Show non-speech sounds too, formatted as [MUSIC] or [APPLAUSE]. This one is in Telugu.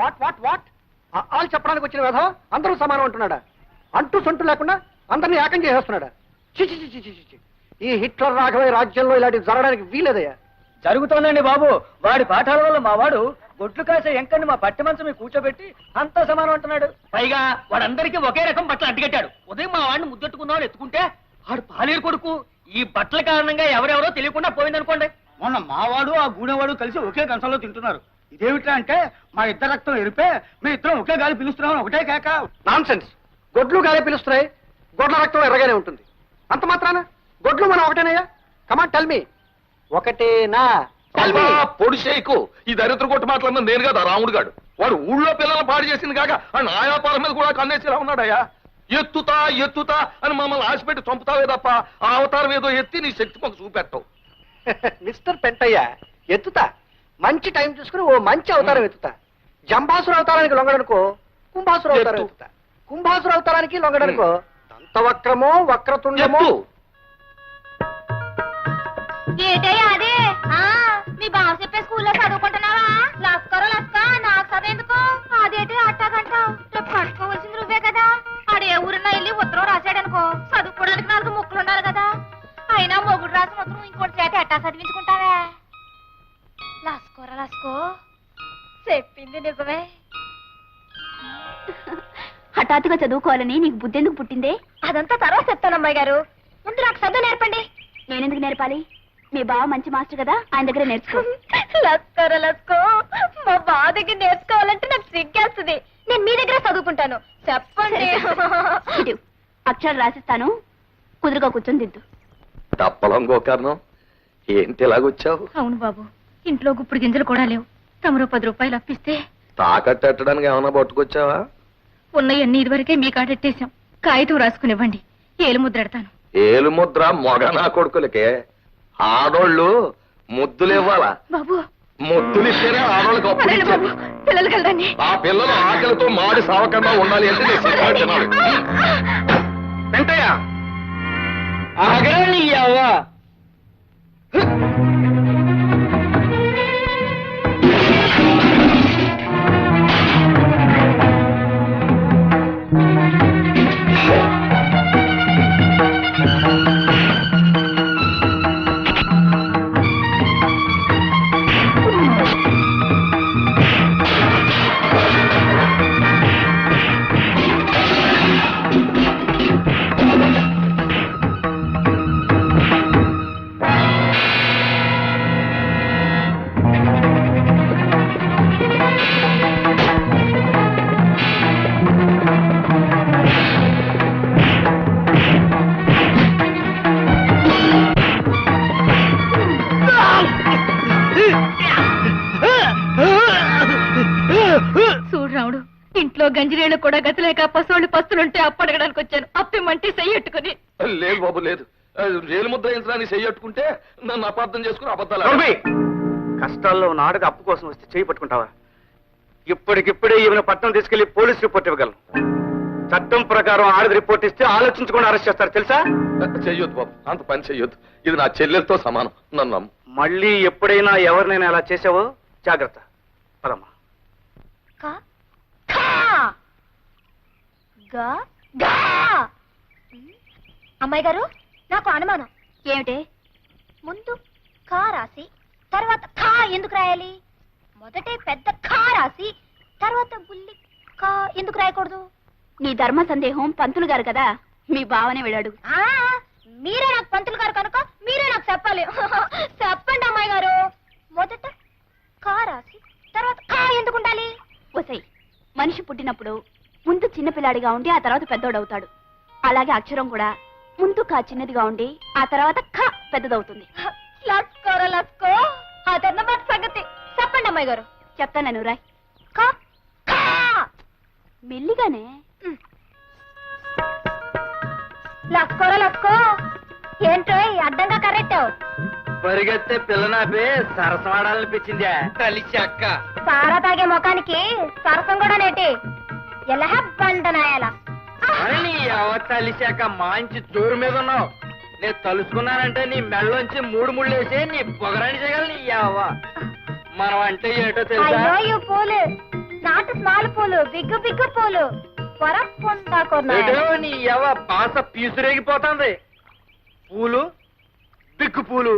What what what? ఆళ్ళు చెప్పడానికి వచ్చిన విధం అందరూ సమానం అంటున్నాడా? అంటూ సొంటు లేకుండా అందరినీ ఏకం చేసేస్తున్నాడా? చి చి చి చి చి చి, చి. ఈ హిట్లర్ రాఘవయ్య రాజ్యంలో ఇలాంటివి జరగడానికి వీలేదయ్యా? జరుగుతోందండి బాబు. వాడి పాఠాల వల్ల మా వాడు గొడ్లు కాసే ఎంకని మా పట్టి మంచం మీద కూర్చోబెట్టి అంతా సమానం అంటున్నాడు. పైగా వాడందరికీ ఒకే రకం బట్టలు అడ్డుకట్టాడు ఉదయం మా వాడిని ముద్దెట్టుకుందాం ఎత్తుకుంటే వాడు పాలేరు కొడుకు. ఈ బట్టల కారణంగా ఎవరెవరో తెలియకుండా పోయిందనుకోండి. మొన్న మావాడు ఆ గూడెవాడు కలిసి ఒకే కంచంలో తింటున్నారు. ఇదేమిటా అంటే మా ఇద్దరు రక్తం ఎరిపే మీ ఇద్దరం ఒకే గాలి పిలుస్తున్నాం ఒకటే కేక. నాన్ సెన్స్ గొడ్లు గాలే పిలుస్తున్నాయి. గొడ్ల రక్తం ఎర్రగానే ఉంటుంది. అంత మాత్రాన? గొడ్లు మనం ఒకటేనయ్యా? కమాన్ టెల్ మీ ఒకటేనా? Tell me. అబ్బా, పొడి చేయకు ఈ దరిద్ర కొట్టు మాటలన్నా నేను కదా రాముడు గాడు. వాడు ఊళ్ళో పిల్లలు పాడు చేసింది కాక ఆ నాయాపాల మీద కూడా కన్నేసేలా ఉన్నాడయ్యా. ఎత్తుతా ఎత్తుతా అని మమ్మల్ని ఆశపెట్టి చంపుతావే తప్ప ఆ అవతారం ఏదో ఎత్తి నీ శక్తి మాకు చూపెట్టవు. [LAUGHS] మిస్టర్ పెంటయ్య ఎత్తుతా? మంచి టైం చూసుకుని ఓ మంచి అవతారం ఎత్తుతా. జంబాసుర అవతారానికి లొంగడనుకో కుంభాసుర అవతారం ఎత్తు. ఎత్తుతా. కుంభాసుర అవతారానికి లొంగడనుకో దంతవక్రమో వక్రతుండమో. ఏటయ్యా లస్కోరా లస్కో. చెప్పింది నిజమే. హఠాత్తుగా చదువుకోవాలని నీకు బుద్ధి ఎందుకు పుట్టిందే? అదంతా తర్వాత చెప్తాను అమ్మాయి గారు. ముందు నాకు చదువు నేర్పండి. నేనెందుకు నేర్పాలి? మీ బావ మంచి మాస్టర్ కదా ఆయన దగ్గర నేర్చుకో. లస్కర లస్కో. మా బావ దగ్గర నేర్చుకోవాలంటే నాకు సిగ్గేస్తుంది. నేను మీ దగ్గర చదువుకుంటాను. చెప్పండి. ఇటు, అక్షరాలు రాసిస్తాను. కుదురుగా కూర్చొని దిద్దు. తప్పలం గోకర్ణం. ఏంటి ఇలాగొచ్చావు? అవును బాబు. ఇంట్లో గుప్పుడు గింజలు కూడా లేవు. తమరు పది రూపాయలు అప్పిస్తే తాకట్టడానికి ఏమైనా పట్టుకొచ్చావా? ఉన్నయన్ని ఇదివరకే మీ కాడెట్టేశాం కాగితం రాసుకునివ్వండి. ఏలు ముద్రెడతాను. ఏలు ముద్ర మొగ నా కొడుకులకే. ఆడోళ్ళు ముద్దులు ఇవ్వాలా? బాబు. ముద్దులు ఇస్తేనే ఆడోళ్ళకి అప్పుడు బాబు ఇచ్చేది. పిల్లలు కలదండి ఆ పిల్లలు ఆకలితో మాడి సావకుండా ఉండాలి అంటే నేను సిగ్గు తినాలి వెంటయ్య ఆగరా అవ్వ రావుడు ఇంట్లో గంజిరేళ్ళు కూడా గతిలేక పసోళ్ళు పస్తులుంటే అప్పడగడానికి వచ్చాను. అప్పిమంటే చెయ్యట్టుకుని లేదు బాబు లేదు. రేలు ముద్ర యంత్రాన్ని చెయ్యట్టుకుంటే నన్ను అపార్థం చేసుకుని అబద్ధాలు! కష్టాల్లో ఉన్న ఆడది అప్పు కోసం వస్తే చేయి పట్టుకుంటావా? ఇప్పటికిప్పుడే ఈమెను పట్టణం తీసుకెళ్ళి పోలీస్ రిపోర్ట్ ఇవ్వగలను. చట్టం ప్రకారం ఆడది రిపోర్ట్ ఇస్తే ఆలోచించకుండా అరెస్ట్ చేస్తారు తెలుసా? చెయ్యొద్దు బాబు అంత పని చెయ్యొద్దు. ఇది నా చెల్లెలతో సమానం నన్ను మళ్ళీ ఎప్పుడైనా ఎవరినైనా అలా చేసావో? జాగ్రత్త. పదమ్మా. గా? గా! అమ్మాయి గారు నాకు అనుమానం. ఏమిటే? ముందు ఖా రాసి తర్వాత ఖా ఎందుకు రాయాలి? మొదటే పెద్ద ఖా రాసి తర్వాత బుల్లి ఖా ఎందుకు రాయకూడదు? నీ ధర్మ సందేహం పంతులు గారు కదా మీ బావనే వెళ్ళాడు. ఆ మీరే నాకు పంతులు గారు కనుక మీరే నాకు చెప్పాలి. [LAUGHS] చెప్పండి అమ్మాయి గారు. మొదట ఖా రాసి తర్వాత ఖా ఎందుకు ఉండాలి? ఒసై మనిషి పుట్టినప్పుడు ముందు చిన్నపిల్లాడిగా ఉండి ఆ తర్వాత పెద్దోడవుతాడు. అలాగే అక్షరం కూడా ముందు కా చిన్నదిగా ఉండి ఆ తర్వాత ఖ పెద్దదవుతుంది. లస్కోర లస్కో అదన్నమాట సంగతి. చెప్పండి అమ్మాయి గారు. చెప్తాను నేను రాయ్. మెల్లిగానే. లస్కోర లస్కో ఏంటో ఈ అడ్డంగా కరెక్టావు పరిగెత్తే పిల్లనాపే సరసమాడాలనిపించిందే కలిసి అక్క సారా తాగే ముఖానికి సరసం కూడా నేటి. ఎలా బండనాయాల నీ అవతలిశాక మంచి జోరు మీద ఉన్నావు. నేను తలుసుకున్నానంటే నీ మెళ్ళలోంచి మూడు ముళ్ళు వేసి నీ పొగరాని చేయగలను నీ అవ్వ మనం అంటే ఏటో తెలుసా? అయ్యో పూలు. నాటు పూలు బిగ్గు బిగ్గు పూలు. నీ ఎవ బాస పీసురేగిపోతుంది పూలు బిక్కు పూలు.